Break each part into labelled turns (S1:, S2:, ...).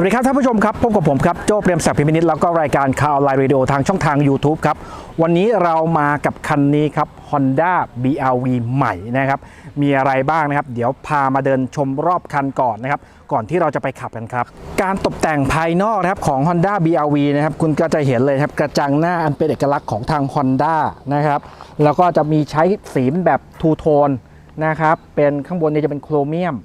S1: วัสดีครับท่านผู้ชมครับพบกับผมครับโจ้เปรมศักดิ์พิมพ์นิตแล้วก็รายการข่าวออนไลน์เรดิโอทางช่องทาง YouTube ครับ วันนี้เรามากับคันนี้ครับ Honda BRV ใหม่นะครับ มีอะไรบ้างนะครับ เดี๋ยวพามาเดินชมรอบคันก่อนนะครับ ก่อนที่เราจะไปขับกันครับ การตกแต่งภายนอกนะครับของ Honda BRV นะครับคุณก็จะเห็นเลยครับกระจังหน้าอันเป็นเอกลักษณ์ของทาง Honda นะครับแล้วก็จะมีใช้สีแบบทูโทนนะครับเป็นข้างบนเนี่ยจะเป็นโครเมียม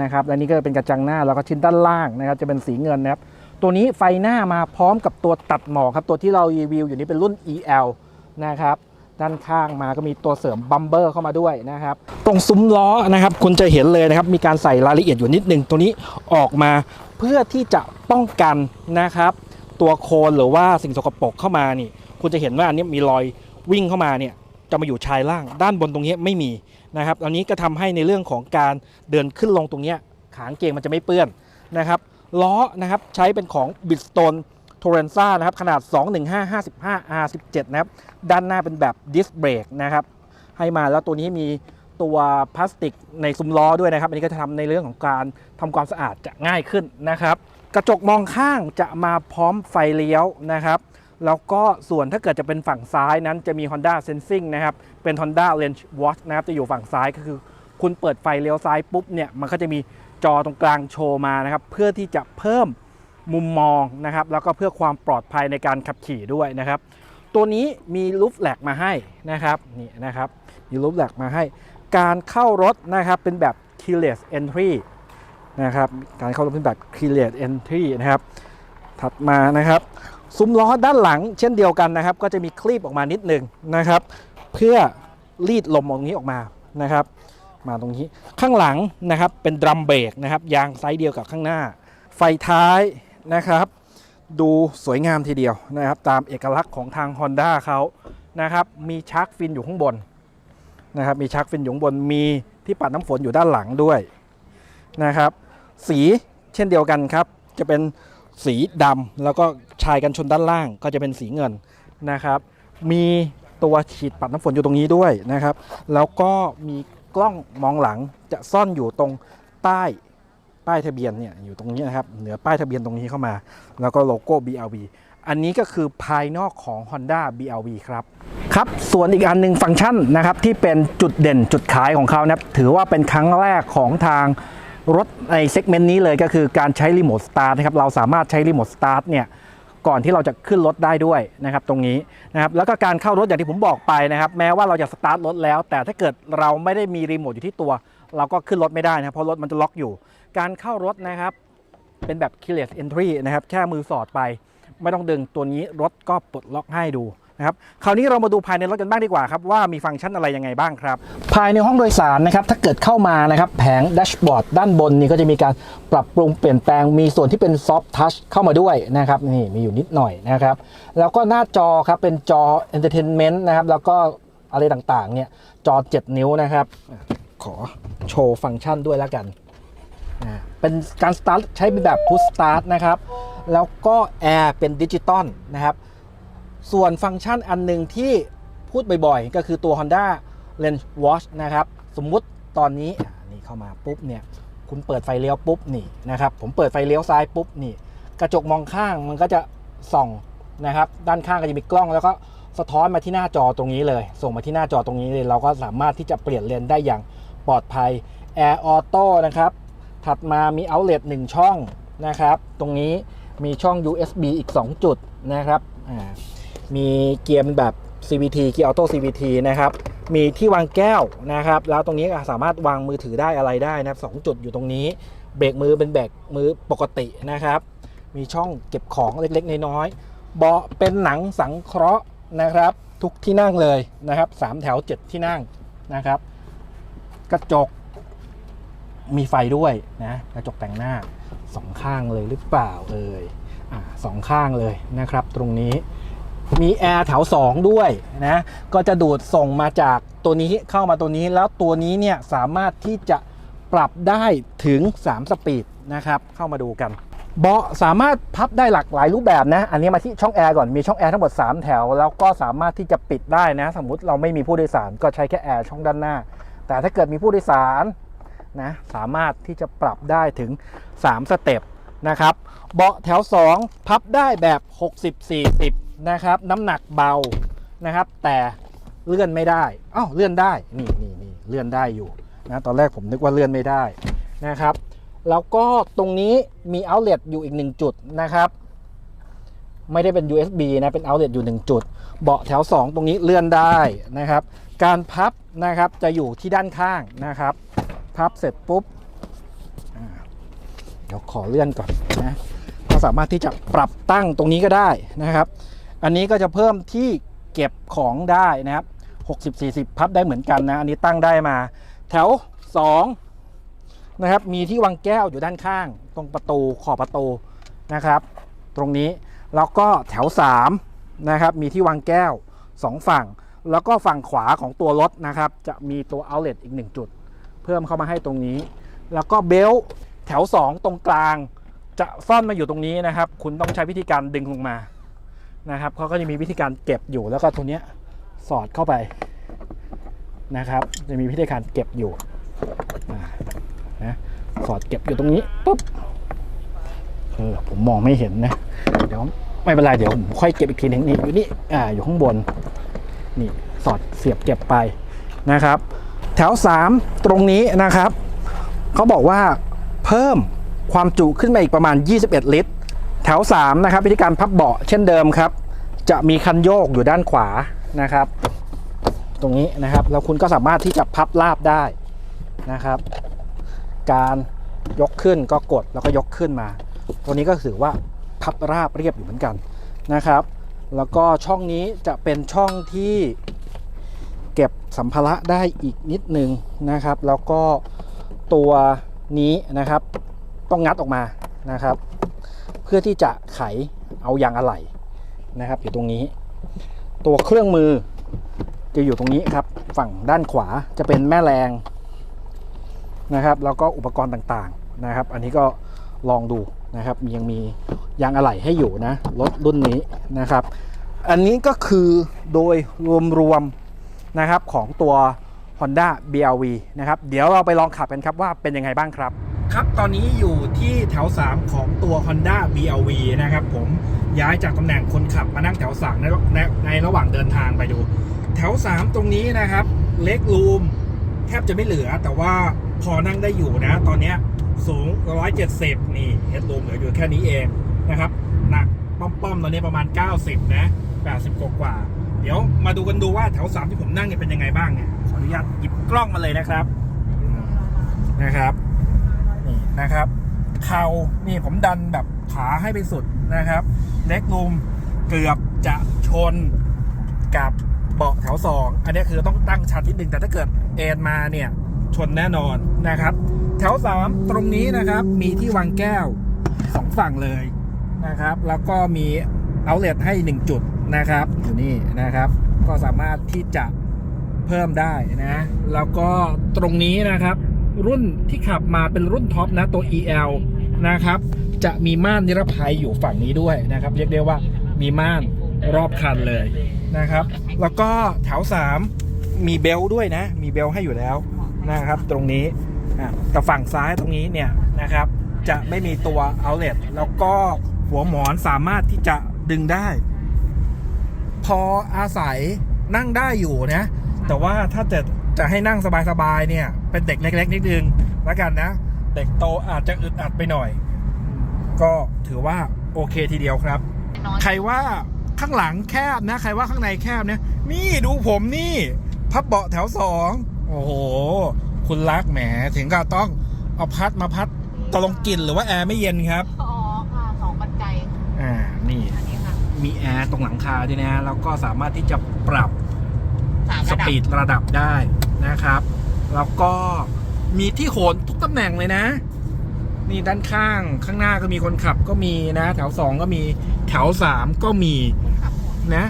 S1: นะครับและนี่ก็เป็นกระจังหน้าแล้วก็ชิ้นด้านล่างนะครับจะเป็นสีเงินนะครับตัวนี้ไฟหน้ามาพร้อมกับตัวตัดหมอกครับตัวที่เรารีวิวอยู่นี้เป็นรุ่น EL นะครับด้านข้างมาก็มีตัวเสริมบัมเบอร์เข้ามาด้วยนะครับตรงซุ้มล้อนะครับคุณจะเห็นเลยนะครับมีการใส่รายละเอียดอยู่นิดนึงตัวนี้ออกมาเพื่อที่จะป้องกันนะครับ ตัวโคลนหรือว่าสิ่งสกปรกเข้ามานี่ คุณจะเห็นว่าอันนี้มีรอยวิ่งเข้ามาเนี่ย จะมาอยู่ชายล่าง ด้านบนตรงนี้ไม่มีนะครับอันนี้ก็ทำให้ในเรื่องของการเดินขึ้นลงตรงนี้ขางเกงมันจะไม่เปื้อนนะครับล้อนะครับใช้เป็นของ Bridgestone t o r r e n z a นะครับขนาด 215 55 R17 นะครับด้านหน้าเป็นแบบดิสเบรกนะครับให้มาแล้วตัวนี้มีตัวพลาสติกในซุ้มล้อด้วยนะครับ อันนี้ก็จะทำในเรื่องของการทำความสะอาดจะง่ายขึ้นนะครับ กระจกมองข้างจะมาพร้อมไฟเลี้ยวนะครับ แล้วก็ส่วนถ้าเกิดจะเป็นฝั่งซ้ายนั้นจะมี Honda Sensing นะครับ เป็น Honda Range Watch นะครับ จะอยู่ฝั่งซ้ายก็คือ คุณเปิดไฟเลี้ยวซ้ายปุ๊บเนี่ย มันก็จะมีจอตรงกลางโชว์มานะครับ เพื่อที่จะเพิ่มมุมมองนะครับ แล้วก็เพื่อความปลอดภัยในการขับขี่ด้วยนะครับ ตัวนี้มีลูฟแหลกมาให้นะครับนี่นะครับมีลูฟแหลกมาให้ การเข้ารถนะครับเป็นแบบ keyless entry นะครับ การเข้ารถเป็นแบบ keyless entry นะครับ ถัดมานะครับ ซุ้มล้อด้านหลังเช่นเดียวกันนะครับ ก็จะมีคลีบออกมานิดหนึ่งนะครับ เพื่อรีดลมตรงนี้ออกมานะครับ มาตรงนี้ข้างหลังนะครับเป็นดรัมเบรกนะครับยางไซส์เดียวกับข้างหน้า ไฟท้ายนะครับ ดูสวยงามทีเดียวนะครับ ตามเอกลักษณ์ของทาง Honda เขานะครับ มีชักฟินอยู่ข้างบนนะครับ มีชักฟินอยู่ข้างบนมีที่ปัดน้ำฝนอยู่ด้านหลังด้วยนะครับ สีเช่นเดียวกันครับ จะเป็น สีดำแล้วก็ชายกันชนด้านล่างก็จะเป็นสีเงินนะครับ มีตัวฉีดปัดน้ำฝนอยู่ตรงนี้ด้วยนะครับ แล้วก็มีกล้องมองหลังจะซ่อนอยู่ตรงใต้ป้ายทะเบียนเนี่ยอยู่ตรงนี้นะครับเหนือป้ายทะเบียนตรงนี้เข้ามา แล้วก็โลโก้ BLV อันนี้ก็คือภายนอกของ Honda BLV ครับครับส่วนอีกอันหนึ่งฟังก์ชันนะครับที่เป็นจุดเด่นจุดขายของเขานะถือว่าเป็นครั้งแรกของทาง รถในเซกเมนต์นี้เลยก็คือการใช้รีโมทสตาร์ทนะครับเราสามารถใช้รีโมทสตาร์ทเนี่ยก่อนที่เราจะขึ้นรถได้ด้วยนะครับตรงนี้นะครับแล้วก็การเข้ารถอย่างที่ผมบอกไปนะครับ แม้ว่าเราจะสตาร์ทรถแล้ว แต่ถ้าเกิดเราไม่ได้มีรีโมทอยู่ที่ตัว เราก็ขึ้นรถไม่ได้นะเพราะรถมันจะล็อกอยู่ การเข้ารถนะครับ เป็นแบบ keyless entry นะครับแค่มือสอดไป ไม่ต้องดึงตัวนี้รถก็ปลดล็อกให้ดู นะครับคราวนี้เรามาดูภายในรถกันบ้างดีกว่าครับว่ามีฟังก์ชันอะไรยังไงบ้างครับภายในห้องโดยสารนะครับถ้าเกิดเข้ามานะครับแผงแดชบอร์ดด้านบนนี่ก็จะมีการปรับปรุงเปลี่ยนแปลงมีส่วนที่เป็นซอฟ t ทัชเข้ามาด้วยนะครับนี่มีอยู่นิดหน่อยนะครับแล้วก็หน้าจอครับเป็นจอ Entertainment นต์นะครับแล้วก็อะไรต่างๆเนี่ยจอ 7 นิ้วนะครับขอโชว์ฟังก์ชันด้วยแล้วกันเป็นการสตาร์ทใช้เป็นแบบพุ s สตาร์ทนะครับ แล้วก็แอร์เป็นดิจิตอลนะครับ ส่วนฟังก์ชันอันหนึ่งที่พูดบ่อยๆ ก็คือตัว Honda Range Watch นะครับ สมมุติตอนนี้นี่เข้ามาปุ๊บเนี่ย คุณเปิดไฟเลี้ยวปุ๊บนี่นะครับ ผมเปิดไฟเลี้ยวซ้ายปุ๊บนี่ กระจกมองข้างมันก็จะส่องนะครับ ด้านข้างก็จะมีกล้องแล้วก็สะท้อนมาที่หน้าจอตรงนี้เลย ส่งมาที่หน้าจอตรงนี้เลย เราก็สามารถที่จะเปลี่ยนเลนได้อย่างปลอดภัย Air Auto นะครับ ถัดมามี outlet 1 ช่องนะครับ ตรงนี้มีช่อง USB อีก 2 จุดนะครับ อ่า มีเกียร์เป็นแบบ CVT เกียร์ออโต้ CVT นะครับ มีที่วางแก้วนะครับ แล้วตรงนี้สามารถวางมือถือได้อะไรได้นะครับสองจุดอยู่ตรงนี้ เบรกมือเป็นเบรกมือปกตินะครับ มีช่องเก็บของเล็กๆ น้อยๆ เบาะเป็นหนังสังเคราะห์นะครับ ทุกที่นั่งเลยนะครับสามแถว 7 ที่นั่งนะครับ กระจกมีไฟด้วยนะ กระจกแต่งหน้าสองข้างเลยหรือเปล่าเอ่ยอ่าสองข้างเลยนะครับ ตรงนี้ มีแอร์แถว 2 ด้วยนะ ก็จะดูดส่งมาจากตัวนี้เข้ามาตัวนี้แล้วตัวนี้เนี่ยสามารถที่จะปรับได้ถึง 3 สปีดนะครับ เข้ามาดูกัน เบาะสามารถพับได้หลากหลายรูปแบบนะ อันนี้มาที่ช่องแอร์ก่อนมีช่องแอร์ทั้งหมด 3 แถว แล้วก็สามารถที่จะปิดได้นะ สมมุติเราไม่มีผู้โดยสารก็ใช้แค่แอร์ช่องด้านหน้า แต่ถ้าเกิดมีผู้โดยสารนะสามารถที่จะปรับได้ถึง 3 สเต็ปนะครับ เบาะแถว 2 พับได้แบบ 60-40 นะครับน้ำหนักเบานะครับ แต่เลื่อนไม่ได้อ้าวเลื่อนได้นี่นี่นี่เลื่อนได้อยู่นะตอนแรกผมนึกว่าเลื่อนไม่ได้นะครับ แล้วก็ตรงนี้มี outlet อยู่อีกหนึ่งจุดนะครับ ไม่ได้เป็น USB นะเป็น outlet อยู่ 1 จุด เบาะแถว 2 ตรงนี้เลื่อนได้นะครับ การพับนะครับจะอยู่ที่ด้านข้างนะครับ พับเสร็จปุ๊บเดี๋ยวขอเลื่อนก่อนนะก็สามารถที่จะปรับตั้งตรงนี้ก็ได้นะครับ อันนี้ก็จะเพิ่มที่เก็บของได้นะครับ 60 40 พับได้เหมือนกันนะ อันนี้ตั้งได้มา แถว 2 นะครับ มีที่วางแก้วอยู่ด้านข้าง ตรงประตูขอบประตูนะครับ ตรงนี้ แล้วก็แถว 3 นะครับ มีที่วางแก้ว 2 ฝั่ง แล้วก็ฝั่งขวาของตัวรถนะครับ จะมีตัว outlet อีก 1 จุด เพิ่มเข้ามาให้ตรงนี้ แล้วก็เบลต์แถว 2 ตรงกลาง จะซ่อนมาอยู่ตรงนี้นะครับ คุณต้องใช้วิธีการดึงลงมา นะครับเขาก็จะมีวิธีการเก็บอยู่แล้วก็ตัวเนี้ยสอดเข้าไปนะครับ จะมีวิธีการเก็บอยู่นะสอดเก็บอยู่ตรงนี้ปุ๊บเออผมมองไม่เห็นนะเดี๋ยวไม่เป็นไรเดี๋ยวผมค่อยเก็บอีกทีหนึงนี่อยู่นี่อ่าอยู่ข้างบนนี่สอดเสียบเก็บไปนะครับ แถว 3 ตรงนี้นะครับเขาบอกว่าเพิ่มความจุขึ้นมาอีกประมาณ 21 ลิตร แถว 3 นะครับวิธีการพับเบาะเช่นเดิมครับ จะมีคันโยกอยู่ด้านขวานะครับ ตรงนี้นะครับแล้วคุณก็สามารถที่จะพับราบได้นะครับ การยกขึ้นก็กดแล้วก็ยกขึ้นมา ตัวนี้ก็ถือว่าพับราบเรียบอยู่เหมือนกันนะครับ แล้วก็ช่องนี้จะเป็นช่องที่เก็บสัมภาระได้อีกนิดนึงนะครับ แล้วก็ตัวนี้นะครับต้องงัดออกมานะครับ เพื่อที่จะไขเอายางอะไหล่นะครับ อยู่ตรงนี้ ตัวเครื่องมือจะอยู่ตรงนี้ครับ ฝั่งด้านขวาจะเป็นแม่แรงนะครับแล้วก็อุปกรณ์ต่างๆนะครับ อันนี้ก็ลองดูนะครับยังมียางอะไหล่ให้อยู่นะรถรุ่นนี้นะครับ อันนี้ก็คือโดยรวมๆนะครับของตัว Honda BRV นะครับ เดี๋ยวเราไปลองขับกันครับว่าเป็นยังไงบ้างครับ ครับตอนนี้อยู่ที่แถว 3 ของตัว Honda BRV นะครับผมย้ายจากตำแหน่งคนขับมานั่งแถว3ในในในระหว่างเดินทางไปดู แถว 3 ตรงนี้นะครับ เล็กรูมแทบจะไม่เหลือ แต่ว่าพอนั่งได้อยู่นะ ตอนนี้สูง 170 นี่เฮดรูมเหลืออยู่แค่นี้เองนะครับหนักป้อมๆตอนนี้ประมาณ 90 นะ 80 กว่าๆเดี๋ยวมาดูกันดูว่าแถว 3 ที่ผมนั่งเนี่ยเป็นยังไงบ้างเนี่ยขออนุญาตหยิบกล้องมาเลยนะครับนะครับ นะครับเข่านี่ผมดันแบบขาให้ไปสุดนะครับเล็กลุมเกือบจะชนกับเบาะแถวสองอันนี้คือต้องตั้งชันนิดนึงแต่ถ้าเกิดเอ็นมาเนี่ยชนแน่นอนนะครับ แถวสามตรงนี้นะครับมีที่วางแก้วสองฝั่งเลยนะครับ แล้วก็มีเอาเล t ให้หนึ่งจุดนะครับ อยู่นี่นะครับ ก็สามารถที่จะเพิ่มได้นะ แล้วก็ตรงนี้นะครับ รุ่นที่ขับมาเป็นรุ่นท็อปนะตัว EL นะครับจะมีม่านนิรภัยอยู่ฝั่งนี้ด้วยนะครับ เรียกได้ว่ามีม่านรอบคันเลยนะครับ แล้วก็แถว3มีเบลต์ด้วยนะ มีเบลต์ให้อยู่แล้วนะครับ ตรงนี้แต่ฝั่งซ้ายตรงนี้เนี่ยนะครับ จะไม่มีตัว outlet แล้วก็หัวหมอนสามารถที่จะดึงได้ พออาศัยนั่งได้อยู่นะ แต่ว่าถ้าจะจะให้นั่งสบายๆเนี่ย เป็นเด็กเล็ก ๆ นิดนึงแล้วกันนะ เด็กโตอาจจะอึดอัดไปหน่อย ก็ถือว่าโอเคทีเดียวครับ ใครว่าข้างหลังแคบนะ ใครว่าข้างในแคบเนี่ยนี่ดูผมนี่ พับเบาะแถวสองโอ้โห คุณรักแหมถึงก็ต้องเอาพัดมาพัดตกลงกลิ่นหรือว่าแอร์ไม่เย็นครับ
S2: อ๋อค่ะสองปัจจัย
S1: อ่านี่
S2: อันนี้ค่ะ
S1: มีแอร์ตรงหลังคาด้วยนะแล้วก็สามารถที่จะปรับ
S2: สาม
S1: ส
S2: ระดับ
S1: ปีดระดับได้นะครับ แล้วก็มีที่โหนทุกตำแหน่งเลยนะ นี่ด้านข้างข้างหน้าก็มีคนขับก็มีนะ แถว2ก็มีแถว3ก็มี
S2: นะ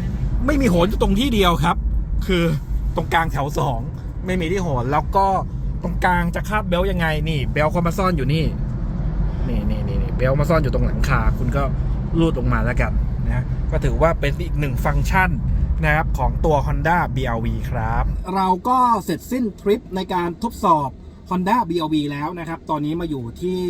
S1: ไม่มีโหนตรงที่เดียวครับ คือตรงกลางแถว2ไม่มีที่โหนแล้วก็ตรงกลางจะคาดเบลยังไงนี่ เบลต์เขามาซ่อนอยู่นี่นี่นี่นี่เบลมาซ่อนอยู่ตรงหลังคา คุณก็ลูดลงมาแล้วกันนะก็ถือว่าเป็นอีกหนึ่งฟังก์ชัน นะครับของตัว Honda BRV ครับ เราก็เสร็จสิ้นทริปในการทดสอบ Honda BRV แล้วนะครับ ตอนนี้มาอยู่ที่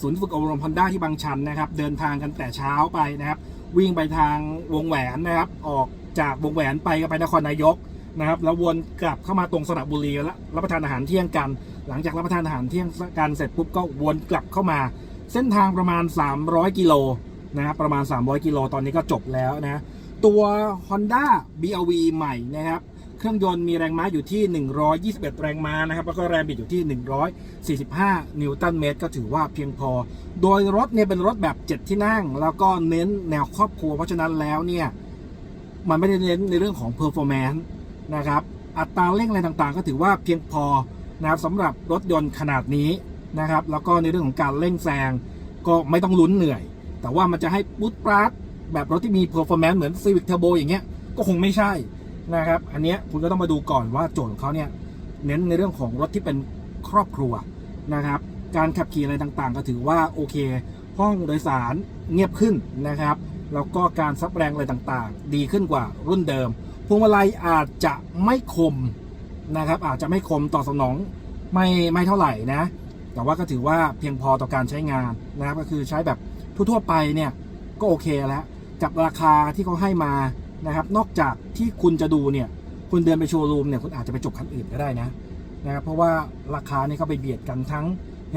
S1: ศูนย์ฝึกอบรมฮอนด้าที่บางชันนะครับ เดินทางกันแต่เช้าไปนะครับ วิ่งไปทางวงแหวนนะครับ ออกจากวงแหวนไปก็ไปนครนายกนะครับแล้ววนกลับเข้ามาตรงสระบุรีแล้วรับประทานอาหารเที่ยงกัน หลังจากรับประทานอาหารเที่ยงกันเสร็จปุ๊บก็วนกลับเข้ามา เส้นทางประมาณ 300 กิโลนะครับประมาณ 300 กิโลตอนนี้ก็จบแล้วนะ ตัว Honda BRV ใหม่นะครับ เครื่องยนต์มีแรงม้าอยู่ที่ 121 แรงม้านะครับ แล้วก็แรงบิดอยู่ที่ 145 นิวตันเมตร ก็ถือว่าเพียงพอ โดยรถเนี่ยเป็นรถแบบ 7 ที่นั่ง แล้วก็เน้นแนวครอบครัว เพราะฉะนั้นแล้วเนี่ย มันไม่ได้เน้นในเรื่องของ performance นะครับ อัตราเร่งอะไรต่างๆ ก็ถือว่าเพียงพอนะครับสำหรับรถยนต์ขนาดนี้นะครับ แล้วก็ในเรื่องของการเร่งแซงก็ไม่ต้องลุ้นเหนื่อย แต่ว่ามันจะให้ปุ๊ดปราด แบบรถที่มี performance เหมือน Civic Turbo อย่างเงี้ยก็คงไม่ใช่นะครับ อันเนี้ยคุณก็ต้องมาดูก่อนว่าโจทย์ของเขาเนี่ยเน้นในเรื่องของรถที่เป็นครอบครัวนะครับ การขับขี่อะไรต่างๆ ก็ถือว่าโอเค ห้องโดยสารเงียบขึ้นนะครับ แล้วก็การซับแรงอะไรต่างๆ ดีขึ้นกว่ารุ่นเดิม พวงมาลัยอาจจะไม่คมนะครับ อาจจะไม่คมต่อสนองไม่ไม่เท่าไหร่นะ แต่ว่าก็ถือว่าเพียงพอต่อการใช้งานนะครับ ก็คือใช้แบบทั่วๆไปเนี่ยก็โอเคแล้ว กับราคาที่เขาให้มานะครับ นอกจากที่คุณจะดูเนี่ย คุณเดินไปโชว์รูมเนี่ย คุณอาจจะไปจบคันอื่นก็ได้นะนะครับ เพราะว่าราคานี่เขาไปเบียดกันทั้ง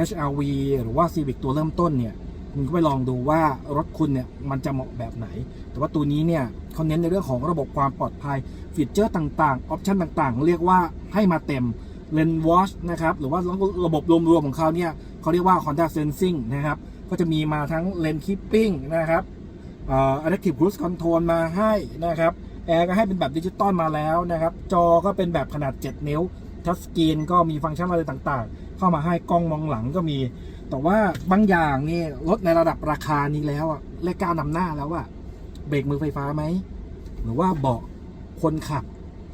S1: HRV หรือว่า Civic ตัวเริ่มต้นเนี่ย คุณก็ไปลองดูว่ารถคุณเนี่ยมันจะเหมาะแบบไหน แต่ว่าตัวนี้เนี่ยเขาเน้นในเรื่องของระบบความปลอดภัย ฟีเจอร์ต่างๆ ออปชันต่างๆ เรียกว่าให้มาเต็มเลนวอชนะครับ หรือว่าระบบรวมๆของเขาเนี่ยเขาเรียกว่า Honda Sensing นะครับ ก็จะมีมาทั้งเลนคิปปิ้งนะครับ อ Adaptive Cruise Control มาให้นะครับแอร์ก็ให้เป็นแบบดิจิตอลมาแล้วนะครับ จอก็เป็นแบบขนาด 7 นิ้ว ทัชสกรีนก็มีฟังก์ชันอะไรต่างๆ เข้ามาให้กล้องมองหลังก็มี แต่ว่าบางอย่างนี่ลดในระดับราคานี้แล้วอะเลขก้านำหน้าแล้วอะเบรกมือไฟฟ้าไหม หรือว่าเบาะคนขับ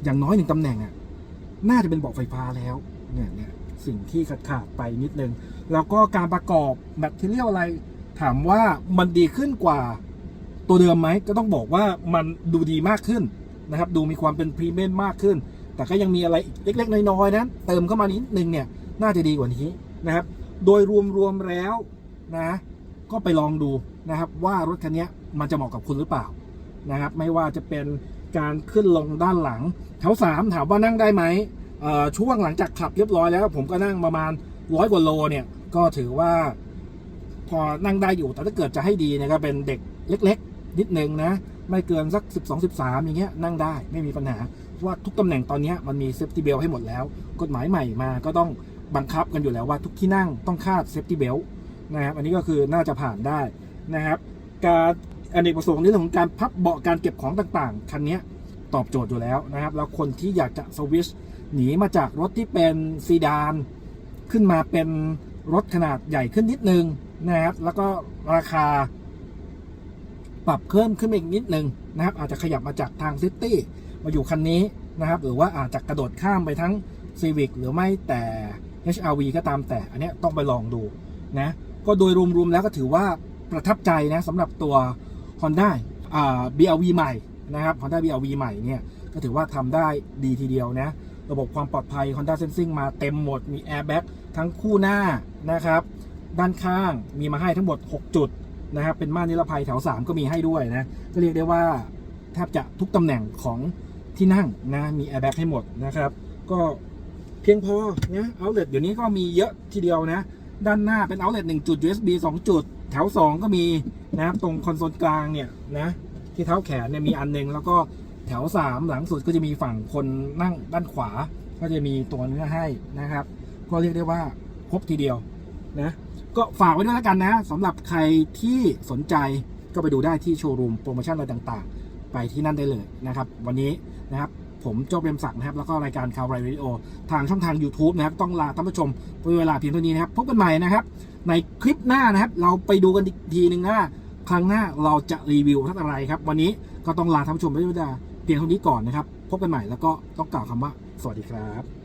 S1: อย่างน้อยหนึ่งตำแหน่งอะน่าจะเป็นเบาะไฟฟ้าแล้วเนี่ยเนี่ยสิ่งที่ขาดไปนิดนึง แล้วก็การประกอบแบบที่เรียกอะไรถามว่ามันดีขึ้นกว่า ตัวเดิมไหมก็ต้องบอกว่ามันดูดีมากขึ้นนะครับ ดูมีความเป็นพรีเมียมมากขึ้น แต่ก็ยังมีอะไรอีกเล็กๆ น้อยๆนะเติมเข้ามานิดนึงเนี่ยน่าจะดีกว่านี้นะครับ โดยรวมๆแล้วนะก็ไปลองดูนะครับว่ารถคันนี้มันจะเหมาะกับคุณหรือเปล่านะครับ ไม่ว่าจะเป็นการขึ้นลงด้านหลัง แถวสามถามว่านั่งได้ไหมอ่อช่วงหลังจากขับเรียบร้อยแล้ว ผมก็นั่งประมาณร้อยกว่าโลเนี่ยก็ถือว่าพอนั่งได้อยู่แต่ถ้าเกิดจะให้ดีเนี่ยก็เป็นเด็กเล็กๆ นิดนึงนะ ไม่เกินสัก 12 13 อย่างเงี้ยนั่งได้ไม่มีปัญหาว่าทุกตำแหน่งตอนนี้มันมีเซฟตี้เบลให้หมดแล้ว กฎหมายใหม่มาก็ต้องบังคับกันอยู่แล้วว่าทุกที่นั่งต้องคาดเซฟตี้เบลนะครับอันนี้ก็คือน่าจะผ่านได้นะครับ การอเนกประสงค์ในเรื่องของการพับเบาะการเก็บของต่างๆ คันนี้ตอบโจทย์อยู่แล้วนะครับ แล้วคนที่อยากจะสวิชหนีมาจากรถที่เป็นซีดาน ขึ้นมาเป็นรถขนาดใหญ่ขึ้นนิดนึงนะครับ แล้วก็ราคา ปรับเพิ่มขึ้นมาอีกนิดนึงนะครับ อาจจะขยับมาจากทางซิตี้มาอยู่คันนี้นะครับ หรือว่าอาจจะกระโดดข้ามไปทั้ง Civic หรือไม่แต่ HRV ก็ตามแต่ อันนี้ต้องไปลองดูนะ ก็โดยรวมๆแล้วก็ถือว่าประทับใจนะสำหรับตัว Honda อ่า BRV ใหม่นะครับ Honda BRV ใหม่เนี่ยก็ถือว่าทำได้ดีทีเดียวนะ ระบบความปลอดภัย Honda Sensing มาเต็มหมด มี Airbag ทั้งคู่หน้านะครับ ด้านข้างมีมาให้ทั้งหมด 6 จุด นะครับเป็นม่านนิรภัยแถว 3 ก็มีให้ด้วยนะก็เรียกได้ว่าแทบจะทุกตำแหน่งของที่นั่งนะมี Airbag ให้หมดนะครับ ก็เพียงพอนะเอาเล t เดี๋ยวนี้ก็มีเยอะทีเดียวนะ ด้านหน้าเป็นเอาเล t 1จุด USB 2 จุด แถว 2 ก็มีนะครับตรงคอนโซลกลางเนี่ยนะที่เท้าแขนเนี่ยมีอันหนึง แล้วก็แถว 3 หลังสุดก็จะมีฝั่งคนนั่งด้านขวา ก็จะมีตัวเนื้อให้นะครับ ก็เรียกได้ว่าครบทีเดียวนะ ก็ฝากไว้ด้วยแล้วกันนะสำหรับใครที่สนใจก็ไปดูได้ที่โชว์รูมโปรโมชั่นอะไรต่างๆ ไปที่นั่นได้เลยนะครับ วันนี้นะครับผมโจ้เบรมศักดิ์นะครับ แล้วก็รายการข่าวไรวิดีโอ ทางช่องทาง YouTube นะครับ ต้องลาท่านผู้ชมไปเวลาเพียงเท่านี้นะครับ พบกันใหม่นะครับ ในคลิปหน้านะครับ เราไปดูกันอีกทีหนึ่งนะครั้งหน้าเราจะรีวิวท่านอะไรครับ วันนี้ก็ต้องลาท่านผู้ชมไปด้วยเพียงเท่านี้ก่อนนะครับ พบกันใหม่แล้วก็ต้องกล่าวคำว่า สวัสดีครับ